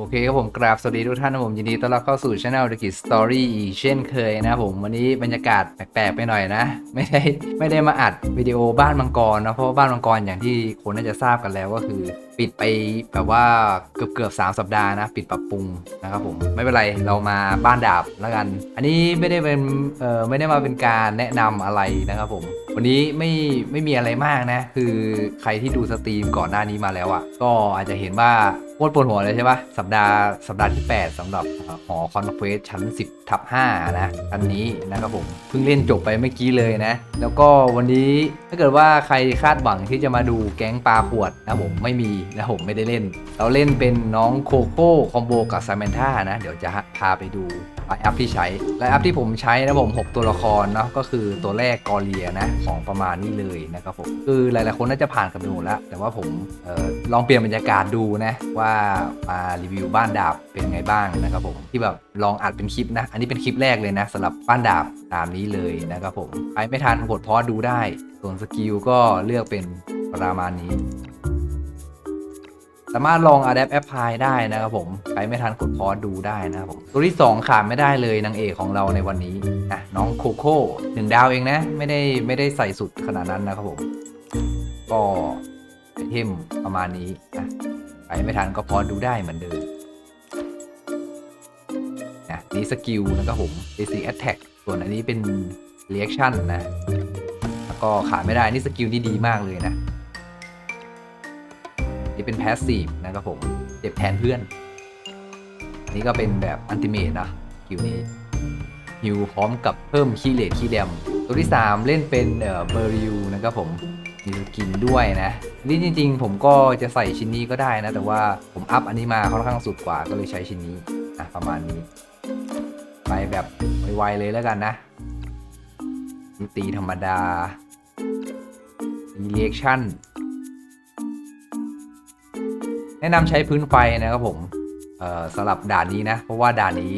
โอเคครับผมกราบสวัสดีทุกท่านนะผมยินดีต้อนรับเข้าสู่ช anel ธุรกิจสตอรี่อีกเช่นเคยนะผมวันนี้บรรยากาศแปลกๆไปหน่อยนะ ไม่ได้ไม่ได้มาอัดวิดีโอบ้านมังกรนะเพราะว่าบ้านมังกรอย่างที่คนน่าจะทราบกันแล้วก็คือ ปิดไปแบบว่าเกือบเกือบสามสัปดาห์นะ ปิดปรับปรุงนะครับผมไม่เป็นไรเรามาบ้านดาบแล้วกัน อันนี้ไม่ได้เป็นเอ่อไม่ได้มาเป็นการแนะนำอะไรนะครับผม วันนี้ไม่ไม่มีอะไรมากนะ คือใครที่ดูสตรีมก่อนหน้านี้มาแล้วอะ่ะ ก็อาจจะเห็นว่าโคตรปวดหัวเลยใช่ปะสัปดาห์สัปดาห์ที่ 8สำหรับหอคอนเควสชั้น 10ทับ5นะอันนี้นะครับผมเพิ่งเล่นจบไปเมื่อกี้เลยนะ แล้วก็วันนี้ถ้าเกิดว่าใครคาดหวังที่จะมาดูแก๊งปลาขวดนะผมไม่มีนะผมไม่ได้เล่น เราเล่นเป็นน้องโคโค่คอมโบกับซามนท่านะ เดี๋ยวจะพาไปดูไลอัพที่ใช้ไลอัพที่ผมใช้นะผม 6 ตัวละครเนาะก็คือตัวแรกกอเลียนะของประมาณนี้เลยนะครับผมคือหลายๆคนน่าจะผ่านกันไปหมดแล้ว แต่ว่าผมออลองเปลี่ยนบรรยากาศดูนะว่ามารีวิวบ้านดาบเป็นไงบ้างนะครับผมที่แบบลองอัดเป็นคลิปนะ อันนี้เป็นคลิปแรกเลยนะสำหรับบ้านดาบตามนี้เลยนะครับผมใครไม่ทันกดพอดูได้ ส่วนสกิลก็เลือกเป็นประมาณนี้ สามารถลอง Adapt Apply ได้นะครับผมใครไม่ทันกดพอดูได้นะครับผมตัวที่ 2 ขาดไม่ได้เลยนางเอกของเราในวันนี้นะน้องโคโค่หนึ่งดาวเองนะ ไม่ได้ไม่ได้ใส่สุดขนาดนั้นนะครับผมก็ไอเทมประมาณนี้นะใครไม่ทันก็พอดูได้เหมือนเดิมนะนี่สกิลนะครับผม Basic Attack ส่วนอันนี้เป็น Reaction นะแล้วก็ขาดไม่ได้นี่สกิลนี่ดีมากเลยนะ นี่เป็นแพสซีฟนะครับผม เจ็บแทนเพื่อนนนี้ก็เป็นแบบอันติเมตนะคิวนี้ฮิวพร้อมกับเพิ่มคีเลตคีแดมตัวที่ 3 เล่นเป็นเอ่อเบอร์ริวนะครับผมมีกินด้วยนะนี่จริง ๆ ผมก็จะใส่ชิ้นนี้ก็ได้นะ แต่ว่าผมอัพอันนี้มาค่อนข้างสุดกว่าก็เลยใช้ชิ้นนี้อะประมาณนี้ ไปแบบไวๆเลยแล้วกันนะตีธรรมดามีเรียกชั่น แนะนำใช้พื้นไฟนะครับผมสำหรับด่านนี้นะ เพราะว่าด่านนี้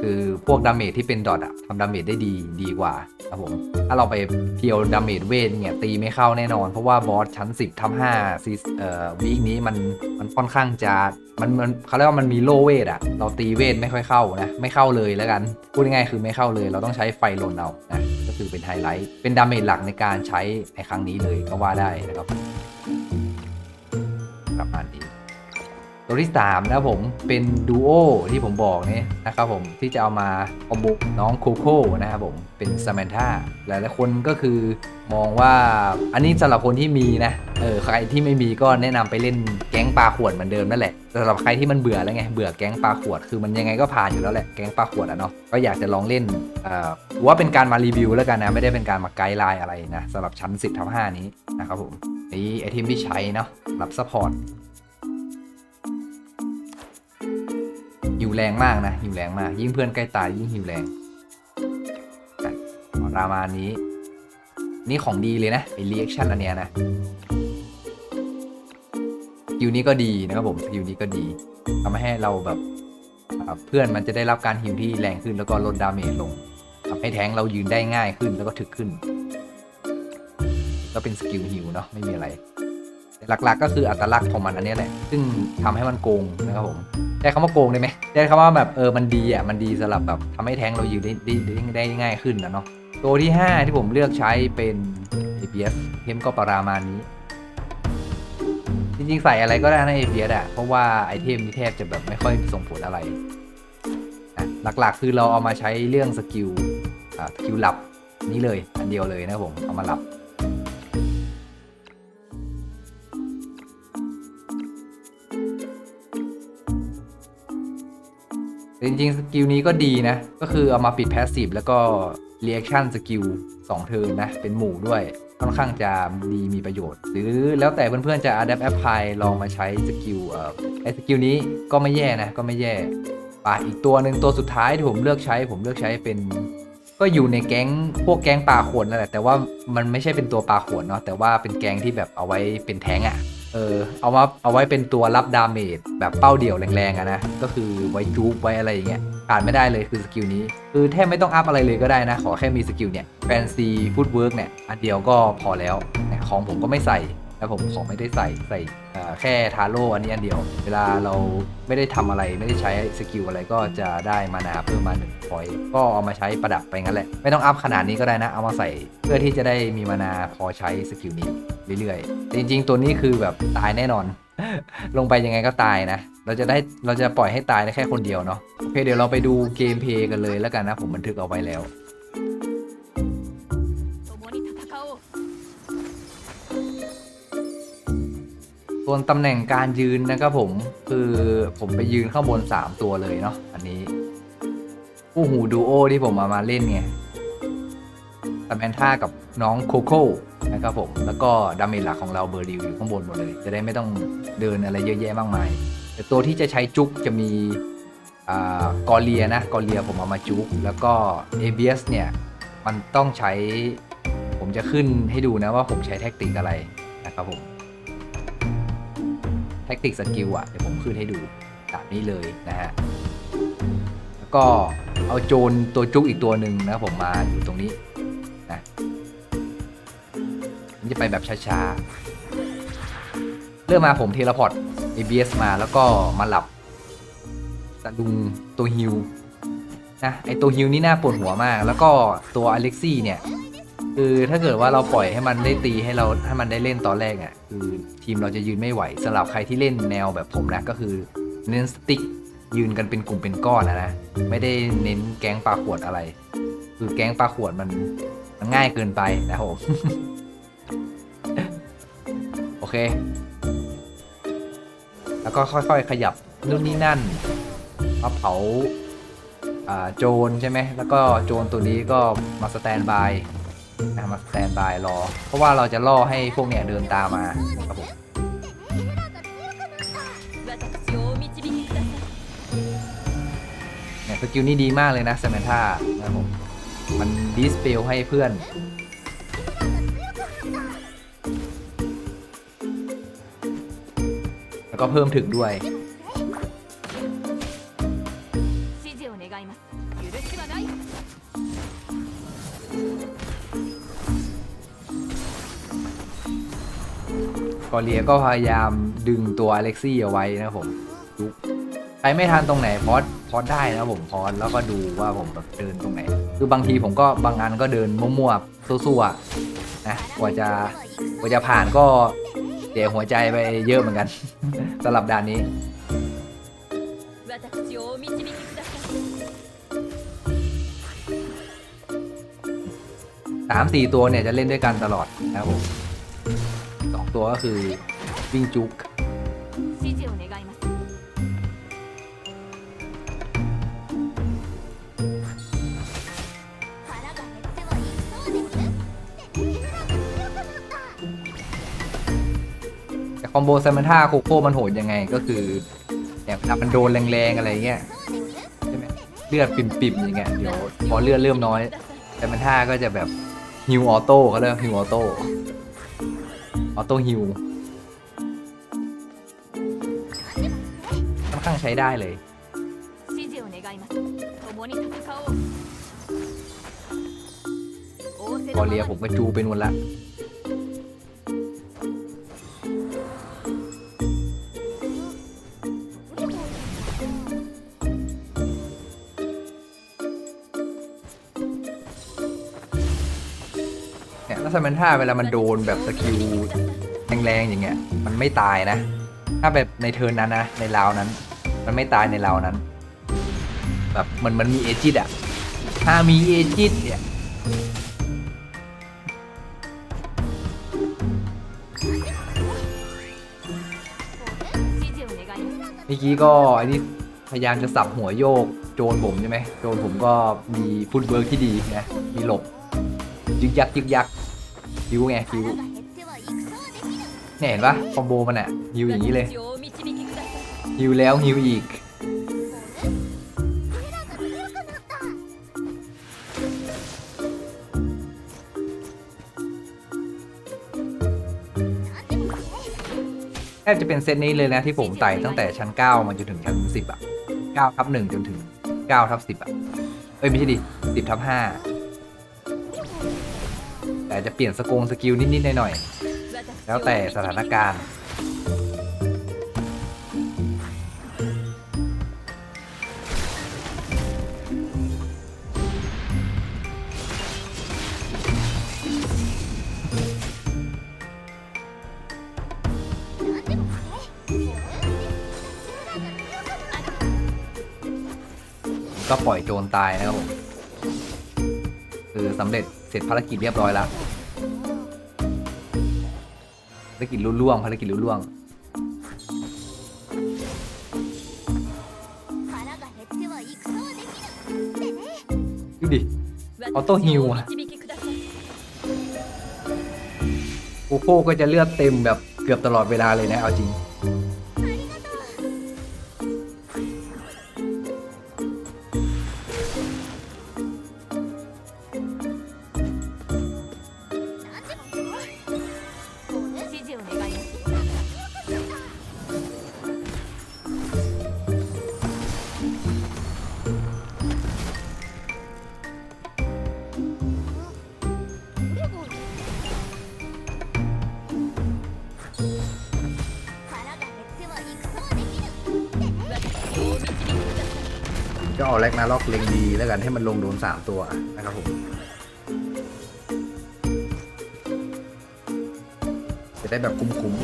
คือพวกดาเมจที่เป็นดอทอะทำดาเมจได้ดีดีกว่าครับผมถ้าเราไปเพียวดาเมจเวทเนี่ยตีไม่เข้าแน่นอน เพราะว่าบอสชั้น 10ทับ5ซีเอ่อวีคนี้มันมันค่อนข้างจะมันมันเขาเรียกว่ามันมีโลเวทอะเราตีเวทไม่ค่อยเข้านะ ไม่เข้าเลยแล้วกัน พูดง่ายๆคือไม่เข้าเลย เราต้องใช้ไฟลนเอานะก็คือเป็นไฮไลท์เป็นดาเมจหลักในการใช้ในครั้งนี้เลยก็ว่าได้นะครับประมาณนี้ ตัวที่3นะครับผมเป็นดูโอที่ผมบอกนี่นะครับผมที่จะเอามาคอมโบน้องโคโค่นะครับผมเป็นซ a ม a น t าหลายๆคนก็คือมองว่าอันนี้สำหรับคนที่มีนะเออใครที่ไม่มีก็แนะนำไปเล่นแก๊งปลาขวดเหมือนเดิมนั่นแหละแต่สำหรับใครที่มันเบื่อแล้วไงเบื่อแก๊งปลาขวดคือมันยังไงก็ผ่านอยู่แล้วแหละแก๊งปลาขวดอะเนาะก็อยากจะลองเล่นเอ่อว่าเป็นการมารีวิวแล้วกันนะไม่ได้เป็นการมาไกด์ไลน์อะไรนะสำหรับชั้น10ทับ5นี้นะครับผมนี่ไอเทมที่ใช้เนาะรับซัพพอร์ต หิวแรงมากนะหิวแรงมาก ยิ่งเพื่อนใกล้ตายยิ่งหิวแรงประมาณนี้ นี่ของดีเลยนะไอรีแอคชั่นอันเนี้ยนะสกิลนี้ก็ดีนะครับผมสกิลนี้ก็ดีทำให้เราแบบเพื่อนมันจะได้รับการฮิวที่แรงขึ้นแล้วก็ลดดาเมจลงทำให้แทงเรายืนได้ง่ายขึ้นแล้วก็ถึกขึ้น ก็เป็นสกิลฮิวเนาะไม่มีอะไร หลักๆ ก็คืออัตลักษณ์ของมันอันนี้แหละ ซึ่งทำให้มันโกงนะครับผมใช้คำว่าโกงได้ไหมใช้คำว่าแบบเออมันดีอะมันดีสำหรับแบบทำให้แทงเราอยู่ได้ได้ได้ได้ง่ายขึ้นนะเนาะตัวที่ 5 ที่ผมเลือกใช้เป็น APS เทมก็ประมาณนี้ จริงๆ ใส่อะไรก็ได้นะ APS อะ เพราะว่าไอเทมนี่แทบจะแบบไม่ค่อยส่งผลอะไรนะหลักๆ คือเราเอามาใช้เรื่องสกิลสกิลหลับนี่เลย อันเดียวเลยนะผม เอามาหลับ จริงๆสกิลนี้ก็ดีนะ ก็คือเอามาปิดแพสซีฟแล้วก็เรีแอคชั่นสกิล2เทิร์นนะ เป็นหมู่ด้วย ค่อนข้างจะดีมีประโยชน์ หรือแล้วแต่เพื่อนๆจะ adapt apply ลายลองมาใช้สกิลเอ่อไอสกิลนี้ก็ไม่แย่นะ ก็ไม่แย่ป่าอีกตัวหนึ่งตัวสุดท้ายที่ผมเลือกใช้ ผมเลือกใช้เป็น ก็อยู่ในแก๊งพวกแก๊งปลาขวดนั่นแหละแต่ว่ามันไม่ใช่เป็นตัวปลาขวดเนาะแต่ว่าเป็นแก๊งที่แบบเอาไว้เป็นแท้งอะ เออเอามาเอาไว้เป็นตัวรับดาเมจแบบเป้าเดี่ยวแรงๆอะนะ ก็คือไว้จูบไว้อะไรอย่างเงี้ยขาดไม่ได้เลยคือสกิลนี้ คือแทบไม่ต้องอัพอะไรเลยก็ได้นะ ขอแค่มีสกิลเนี่ยแฟนซีฟุตเวิร์กเนี่ยอันเดียวก็พอแล้วเนี่ยของผมก็ไม่ใส่ แล้วผมของไม่ได้ใส่ใส่แค่ทาโร่อันนี้อันเดียว เวลาเราไม่ได้ทำอะไรไม่ได้ใช้สกิลอะไรก็จะได้มานาเพิ่มมา1พอยก็เอามาใช้ประดับไปงั้นแหละ ไม่ต้องอัพขนาดนี้ก็ได้นะ เอามาใส่เพื่อที่จะได้มีมานาพอใช้สกิลนี้เรื่อยๆแต่จริง ๆ ตัวนี้คือแบบตายแน่นอน ลงไปยังไงก็ตายนะ เราจะได้เราจะปล่อยให้ตายได้แค่คนเดียวเนาะโอเคเดี๋ยวเราไปดูเกมเพลย์กันเลยแล้วกันนะผมบันทึกเอาไว้แล้ว ส่วนตำแหน่งการยืนนะครับผมคือผมไปยืนข้างบน 3 ตัวเลยเนาะอันนี้คู่หูดูโอที่ผมมามาเล่นไงตแมนท่ากับน้องโคโค่นะครับผม แล้วก็ดาเมจหลักของเราเบอร์ดิวอยู่ข้างบนหมดเลย จะได้ไม่ต้องเดินอะไรเยอะแยะมากมาย แต่ตัวที่จะใช้จุกจะมีอ่กอเลียนะกอเลียผมเอามาจุก แล้วก็เอเบียสเนี่ย มันต้องใช้ผมจะขึ้นให้ดูนะว่าผมใช้แท็กติกอะไรนะครับผม แท็กติกสกิลอะ เดี๋ยวผมขึ้นให้ดูแบบนี้เลยนะฮะ แล้วก็เอาโจรตัวจุกอีกตัวหนึ่งนะผมมาอยู่ตรงนี้นะมันจะไปแบบช้าๆ เริ่มมาผมเทเลพอร์ต ABS มาแล้วก็มาหลับสะดุงตัวฮิวนะไอตัวฮิวนี่น่าปวดหัวมาก แล้วก็ตัวอเล็กซี่เนี่ย คือถ้าเกิดว่าเราปล่อยให้มันได้ตีให้เราให้มันได้เล่นตอนแรกอะคือทีมเราจะยืนไม่ไหวสำหรับใครที่เล่นแนวแบบผมนะก็คือเน้นสติ๊กยืนกันเป็นกลุ่มเป็นก้อนนะนะไม่ได้เน้นแก๊งปลาขวดอะไร คือแก๊งปลาขวดมันมันง่ายเกินไปนะผมโอเค แล้วก็ค่อยๆขยับนู่นนี่นั่นมาเผาอ่าโจรใช่ไหมแล้วก็โจรตัวนี้ก็มาสแตนบาย นะมาแตนบายรอ เพราะว่าเราจะล่อให้พวกเนี้ยเดินตามมาครับผมเนี่ยสกิลนี้ดีมากเลยนะแซมเมนท่านะครับผม มันดิสเปลให้เพื่อนแล้วก็เพิ่มถึงด้วย กอเลียก็พยายามดึงตัวอเล็กซี่เอาไว้นะผมยุบไปไม่ทันตรงไหนพอดพอดได้นะผมพอดแล้วก็ดูว่าผมแบบเดินตรงไหน คือบางทีผมก็บางอันก็เดินมั่วๆซั่วๆนะกว่าจะกว่าจะผ่านก็เสียหัวใจไปเยอะเหมือนกันสำหรับด่านนี้สามสี่ตัวเนี่ยจะเล่นด้วยกันตลอดนะครับผมัวก็คือวิ่งจุกแต่คอมโบซมันท่าโคโค่มันโหดยังไงก็คือแบบมันโดนแรงๆอะไรเงี้ยใช่ไหมเลือดปิ่มๆอย่างเงี้ยเดี๋ยวพอเลือดเริ่มน้อย แต่มันท่าก็จะแบบฮิวออโต้เขาเรียกฮิวออโต้ ออโต้ฮิลค่อนข้างใช้ได้เลยพอเลียผมก็จูไปนู่นละ แล้วซามันท่าเวลามันโดนแบบสกิลแรงๆอย่างเงี้ย มันไม่ตายนะ ถ้าแบบในเทิร์นนั้นนะ ในราวนั้น มันไม่ตายในราวนั้น แบบมันมันมีเอจิตอะถ้ามีเอจิตเนี่ยเมื่อกี้ก็อันนี้พยายามจะสับหัวโยกโจนผมใช่ไหมโจนผมก็มีฟุตเบิร์กที่ดีนะ มีหลบยึกยักยึกยัก คิ้วไงคิวเนี่ยเห็นปะคอมโบมันอะฮิวอย่างนี้เลยฮิวแล้วฮิวอีกแทบจะเป็นเซตนี้เลยนะที่ผมไต่ตั้งแต่ชั้น 9 มาจนถึงชั้น 10 อะ9ทับ1จนถึง9ทับ10 อะ เอ้ย ไม่ใช่ดิ 10ทับ5 แต่จะเปลี่ยนสกงสกิลนิดๆหน่อย私แล้วแต่สถานการณ์ก็ปล่อยโจรตายนะครับผมคือสำเร็จ เสร็จภารกิจเรียบร้อยแล้วภารกิจรุ่ล่วงภารกิจรุ่ล่วง ดูดิ ออโต้ฮิวอะโกโก้ก็จะเลือดเต็มแบบเกือบตลอดเวลาเลยนะ เอาจริง ก็เอาแลกนาล็อกเล็งดีแล้วกันให้มันลงโดนสามตัวนะครับผมจะได้แบบคุ้มคุ้ม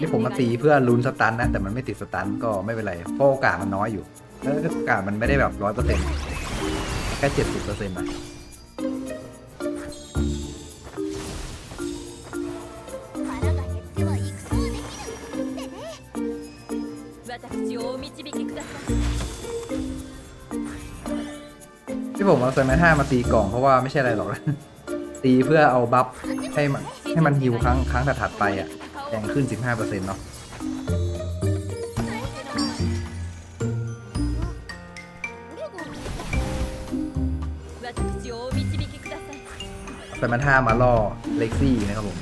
นี่ผมมาตีเพื่อลุ้นสตันนะ แต่มันไม่ติดสตันก็ไม่เป็นไรโฟกาสมันน้อยอยู่ แล้วโอกาสมันไม่ได้แบบร้อยเปอร์เซ็นต์แค่เจ็ดสิบเปอร์เซ็นต์นะ ผมเอาไซแมนห้ามาตีกล่องเพราะว่าไม่ใช่อะไรหรอกนะตีเพื่อเอาบัฟให้มันให้มันฮิวครั้งครั้งถัดๆไปอะแรงขึ้น 15%เนาะไซแมนห้ามาล่อเล็กซี่นะครับผม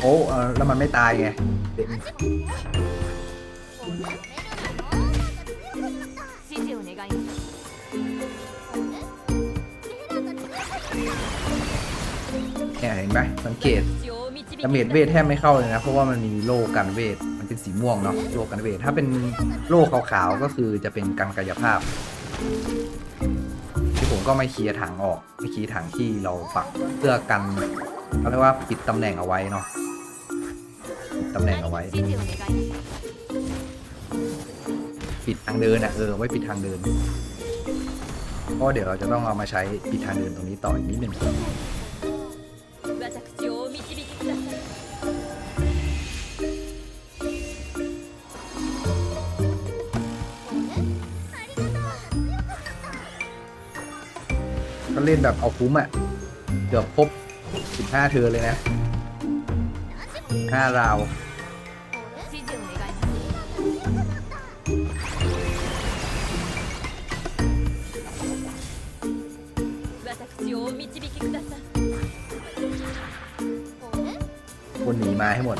โอ้แล้วมันไม่ตายไง เห็นไหมสังเกตดาเมจเวทแทบไม่เข้าเลยนะ เพราะว่ามันมีโล่กันเวท มันเป็นสีม่วงเนาะโล่กันเวท ถ้าเป็นโล่ขาวๆก็คือจะเป็นการกายภาพ ที่ผมก็ไม่เคลียร์ถังออกไม่เคลียร์ถังที่เราฝักเพื่อกันเขาเรียกว่าปิดตำแหน่งเอาไว้เนาะปิดตำแหน่งเอาไว้ ปิดทางเดินอะเออไว้ปิดทางเดินเพราะเดี๋ยวเราจะต้องเอามาใช้ปิดทางเดินตรงนี้ต่ออีกนิดหนึ่ง นแบบเอาคุ้มอะ่ะ เกือบครบสิบห้าเธอเลยนะห้าราวคนหนีมาให้หมด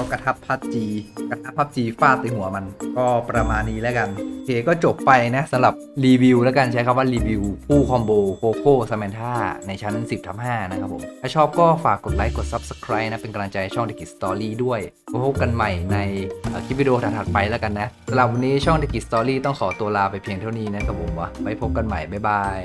ก็กระทับพัดจีกระทับพับจีฟาดใส่หัวมัน ก็ประมาณนี้แล้วกันโอเคก็จบไปนะสำหรับรีวิวแล้วกันใช้คำว่ารีวิวคู่คอมโบโคโค่ซามนท่าในชั้น 10ทับ5นะครับผม ถ้าชอบก็ฝากกดไลค์กด Subscribe นะ เป็นกำลังใจช่อง t ิกิสตอรี่ด้วยพบกันใหม่ในคลิปวิดีโอถัดๆไปแล้วกันนะสำหรับวันนี้ช่อง t ิกิสตอรี่ต้องขอตัวลาไปเพียงเท่านี้นะครับผมวะไว้พบกันใหม่บ๊ายบาย